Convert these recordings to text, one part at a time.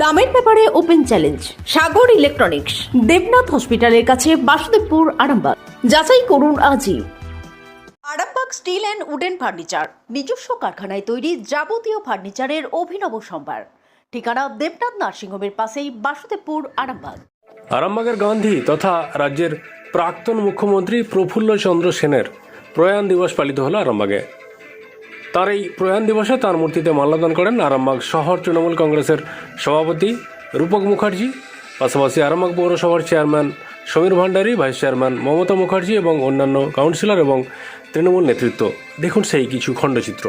দামের ব্যাপারে open challenge Sagar electronics Debnath হসপিটালের কাছে বাসুদেবপুর আরামবাগ। যাচাই করুন আজই। Arambagh steel and wooden furniture নিজস্ব কারখানায় তৈরি যাবতীয় ফার্নিচারের অভিনব সম্ভার। ঠিকানা দেবনাথ নার্সিংহোমের পাশেই বাসুদেবপুর আরামবাগ। আরামবাগের গান্ধী তথা রাজ্যের প্রাক্তন মুখ্যমন্ত্রী প্রফুল্ল চন্দ্র সেনের প্রয়াণ দিবস পালিত হলো আরামবাগে। তার এই প্রয়াণ দিবসে তার মূর্তিতে মাল্যদান করেন আরামবাগ শহর তৃণমূল কংগ্রেসের সভাপতি রূপক মুখার্জি পাশাপাশি আরামবাগ পৌরসভার chairman Samir Bhandari vice chairman Mamata Mukherjee এবং অন্যান্য কাউন্সিলর এবং তৃণমূল নেতৃত্ব দেখুন সেই কিছু খণ্ডচিত্র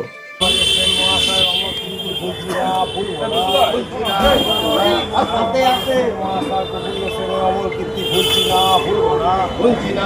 ভুলছি না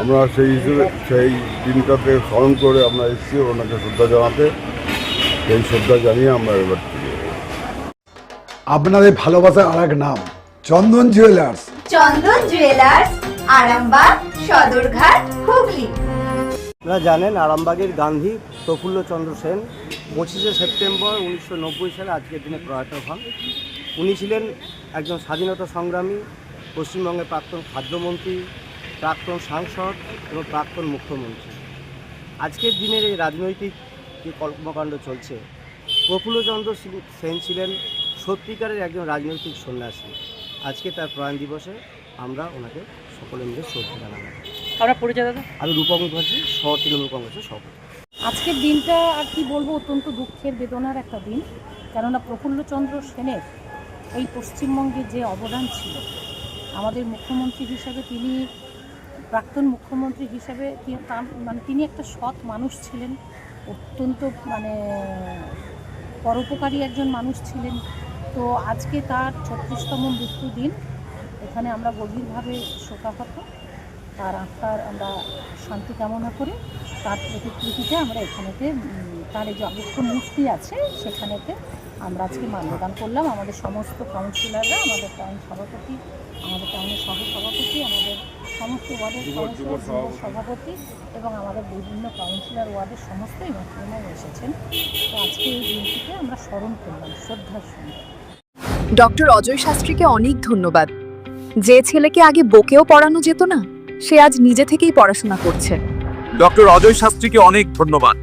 আমরা সেই হিসেবে সেই দিনটাকে স্মরণ করে আমরা এসেছি ওনাকে শ্রদ্ধা জানাতে। সেই শ্রদ্ধা জানিয়ে আমরা এবার আপনাদের ভালোবাসার আর এক নাম চন্দন জুয়েলার্স। চন্দন জুয়েলার্স আরামবাগ সদরঘাট হুগলি। আপনারা জানেন আরামবাগের গান্ধী প্রফুল্ল চন্দ্র সেন পঁচিশে সেপ্টেম্বর উনিশশো নব্বই সালে আজকের দিনে প্রয়াত হন। উনি ছিলেন একজন স্বাধীনতা সংগ্রামী পশ্চিমবঙ্গের প্রাক্তন খাদ্যমন্ত্রী প্রাক্তন সাংসদ এবং প্রাক্তন মুখ্যমন্ত্রী। আজকের দিনের এই রাজনৈতিক যে কর্মকাণ্ড চলছে প্রফুল্লচন্দ্র সেন ছিলেন সত্যিকারের একজন রাজনৈতিক সন্ন্যাসী। আজকে তার প্রয়াণ দিবসে আমরা ওনাকে সকলে মিলে শ্রদ্ধা জানাব। আমরা পরিচয় দাদা? আমি রূপক মুখার্জি শহর তৃণমূল কংগ্রেসের সভাপতি। আজকের দিনটা আর কি বলব অত্যন্ত দুঃখের বেদনার একটা দিন। কেননা প্রফুল্লচন্দ্র সেনের এই পশ্চিমবঙ্গে যে অবদান ছিল আমাদের মুখ্যমন্ত্রী হিসাবে তিনি প্রাক্তন মুখ্যমন্ত্রী হিসাবে মানে তিনি একটা সৎ মানুষ ছিলেন, অত্যন্ত মানে পরোপকারী একজন মানুষ ছিলেন। তো আজকে তার ছত্রিশতম মৃত্যু দিন, এখানে আমরা গভীরভাবে শোকাহত। তার আত্মার আমরা শান্তি কামনা করে। তার প্রতিকৃতিতে আমরা এখানেতে তার এই যে অবক্ষ মূর্তি আছে, সেখানেতে আমরা আজকে মান্যদান করলাম। আমাদের সমস্ত কাউন্সিলাররা, আমাদের টাউন সভাপতি, আমাদের টাউনের সহসভাপতি, আমাদের সমস্ত ওয়ার্ডের সভাপতি। এবং আমাদের বিভিন্ন কাউন্সিলর ওয়ার্ডের সমস্ত এমাত্রমায় এসেছেন। তো আজকে এই দিনটিকে আমরা স্মরণ করলাম শ্রদ্ধার সঙ্গে। ডক্টর অজয় শাস্ত্রীকে অনেক ধন্যবাদ। যে ছেলেকে আগে বকেও পড়ানো যেত না সে আজ নিজে থেকেই পড়াশোনা করছে। ডক্টর অজয় শাস্ত্রীকে অনেক ধন্যবাদ।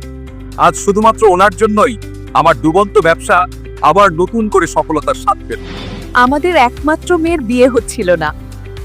আজ শুধুমাত্র ওনার জন্যই আমার ডুবন্ত ব্যবসা আবার নতুন করে সফলতার স্বাদ পেল। আমাদের একমাত্র মেয়ের বিয়ে হচ্ছিল না।